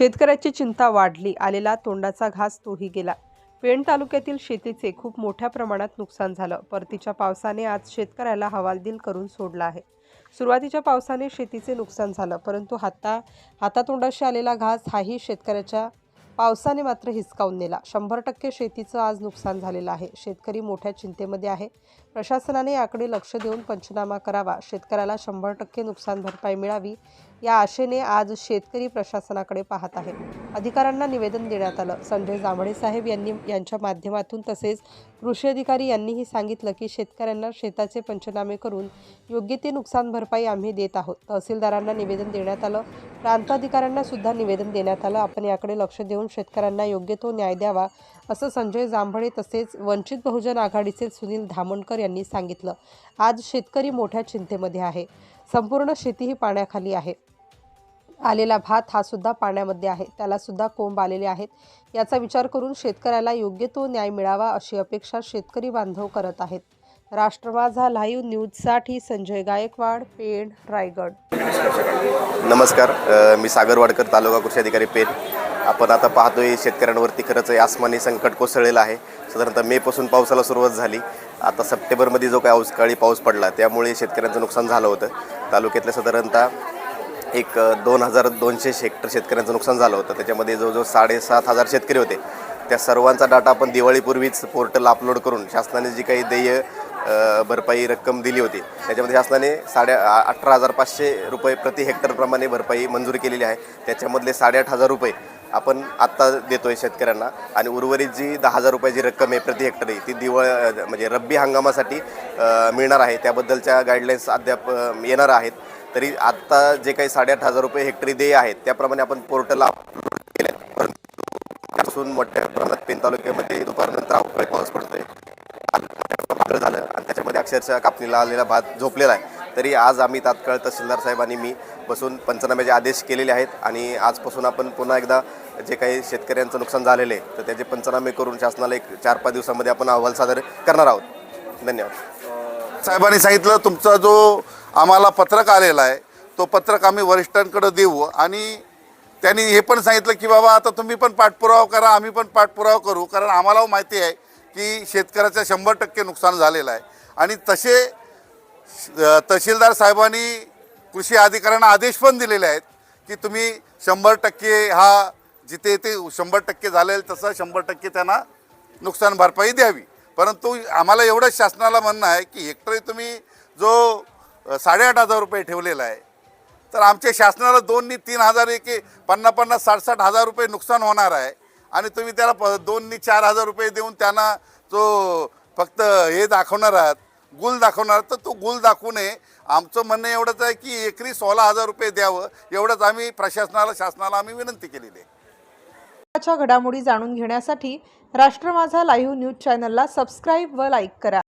शेतकऱ्याची चिंता वाढली आलेला तोंडाचा घास तोही गेला. पेण तालुक्यातील शेतीचे खूप मोठ्या प्रमाणात नुकसान झालं. परतीच्या पावसाने आज शेतकऱ्याला हवालदिल करून सोडला आहे. सुरुवातीच्या पावसाने शेतीचे नुकसान झालं परंतु हाता हातातोंडाशी आलेला घास हाही शेतकऱ्याच्या पावसाने मात्र हिसकावून नेला. शंभर टक्के शेतीचं आज नुकसान झालेलं आहे. शेतकरी मोठ्या चिंतेमध्ये आहे. प्रशासनाने याकडे लक्ष देऊन पंचनामा करावा. शेतकऱ्याला शंभर टक्के नुकसान भरपाई मिळावी या आशेने आज शेतकरी प्रशासनाकडे पाहत आहे अधिकाऱ्यांना निवेदन देण्यात आलं. संजय जांभळे साहेब यांनी यांच्या माध्यमातून तसेच कृषी अधिकारी यांनीही सांगितलं की शेतकऱ्यांना शेताचे पंचनामे करून योग्य ते नुकसान भरपाई आम्ही देत आहोत. तहसीलदारांना निवेदन देण्यात आलं. प्रांताधिकाऱ्यांना सुद्धा निवेदन देण्यात आलं. आपण याकडे लक्ष देऊन शेतकऱ्यांना योग्य तो न्याय द्यावा असं संजय जांभळे तसेच वंचित बहुजन आघाडीचे सुनील धामणकर यांनी सांगितलं. आज शेतकरी मोठ्या चिंतेमध्ये आहे. संपूर्ण शेती ही पाण्याखाली आहे. आलेला भात हा सुद्धा पाण्यामध्ये आहे. त्याला सुद्धा कोंब आलेले आहेत. याचा विचार करून शेतकऱ्याला योग्य तो न्याय मिळावा अशी अपेक्षा शेतकरी बांधव करत आहेत. राष्ट्र माझा लाईव्ह न्यूजसाठी संजय गायकवाड पेण रायगड. नमस्कार. मी सागर वाडकर तालुका कृषी अधिकारी पेन आपण आता पाहतोय शेतकऱ्यांवरती खरंच आसमानी संकट कोसळलेलं आहे. साधारणतः मेपासून पावसाला सुरुवात झाली. आता सप्टेंबरमध्ये जो काही अवकाळी पाऊस पडला त्यामुळे शेतकऱ्यांचं नुकसान झालं होतं. तालुक्यातल्या साधारणतः एक दोन हजार दोनशे हेक्टर शेतकऱ्यांचं नुकसान झालं होतं. त्याच्यामध्ये जवळजवळ साडेसात हजार शेतकरी होते. त्या सर्वांचा डाटा आपण दिवाळीपूर्वीच पोर्टल अपलोड करून शासनाने जी काही देय भरपाई रक्कम दिली होती त्याच्यामध्ये शासनाने साडे अठरा हजार पाचशे रुपये प्रति हेक्टरप्रमाणे भरपाई मंजूर केलेली आहे. त्याच्यामधले साडेआठ हजार रुपये आपण आत्ता देतोय शेतकऱ्यांना. आणि उर्वरित जी दहा हजार रुपयाची रक्कम आहे प्रति हेक्टरी ती दिवाळ म्हणजे रब्बी हंगामासाठी मिळणार आहे. त्याबद्दलच्या गाईडलाईन्स अद्याप येणार आहेत. तरी आत्ता जे काही साडेआठ हजार रुपये हेक्टरी देय आहेत त्याप्रमाणे आपण पोर्टल अपलोड केले परंतु असून मोठ्या प्रमाणात पेन तालुक्यामध्ये दुपारनंतर अवकाळी पाऊस पडतोय. झालं आणि त्याच्यामध्ये अक्षरशः कापणीला आलेला भात झोपलेला आहे. तरी आज आम्ही तात्काळ तहसीलदार साहेबांनी मी बसून पंचनाम्याचे आदेश केलेले आहेत आणि आजपासून आपण पुन्हा एकदा जे काही शेतकऱ्यांचं नुकसान झालेलं आहे तर त्याचे पंचनामे करून शासनाला एक चार पाच दिवसामध्ये आपण अहवाल सादर करणार आहोत. धन्यवाद. साहेबांनी सांगितलं तुमचा जो आम्हाला पत्रक आलेला आहे तो पत्रक आम्ही वरिष्ठांकडे देऊ आणि त्यांनी हे पण सांगितलं की बाबा आता तुम्ही पण पाठपुरावा करा आम्ही पण पाठपुरावा करू कारण आम्हाला माहिती आहे की शेतकऱ्याचं शंभर टक्के नुकसान झालेलं आहे. आणि तसे तहसीलदार साहेबांनी कृषी अधिकाऱ्यांना आदेश पण दिलेले आहेत की तुम्ही शंभर टक्के हा जिथे ते शंभर टक्के झालेलं तसं शंभर टक्के त्यांना नुकसान भरपाई द्यावी. परंतु आम्हाला एवढंच शासनाला म्हणणं आहे की हेक्टरी तुम्ही जो साडेआठ हजार रुपये ठेवलेला आहे तर आमच्या शासनाला दोननी तीन हजार एक पन्नास पन्नास साठ साठ हजार रुपये नुकसान होणार आहे आणि तुम्ही त्याला प दोननी चार हजार रुपये देऊन त्यांना जो फक्त हे दाखवणार आहात गुल दाखवणार तर तो गुल दाखवू नये. आमचं म्हणणं एवढंच आहे की एकरी सोळा हजार रुपये द्यावं एवढंच आम्ही प्रशासनाला शासनाला आम्ही विनंती केलेली आहे. घडामोडी जाणून घेण्यासाठी राष्ट्र माझा लाईव्ह न्यूज चॅनलला सबस्क्राईब व लाईक करा.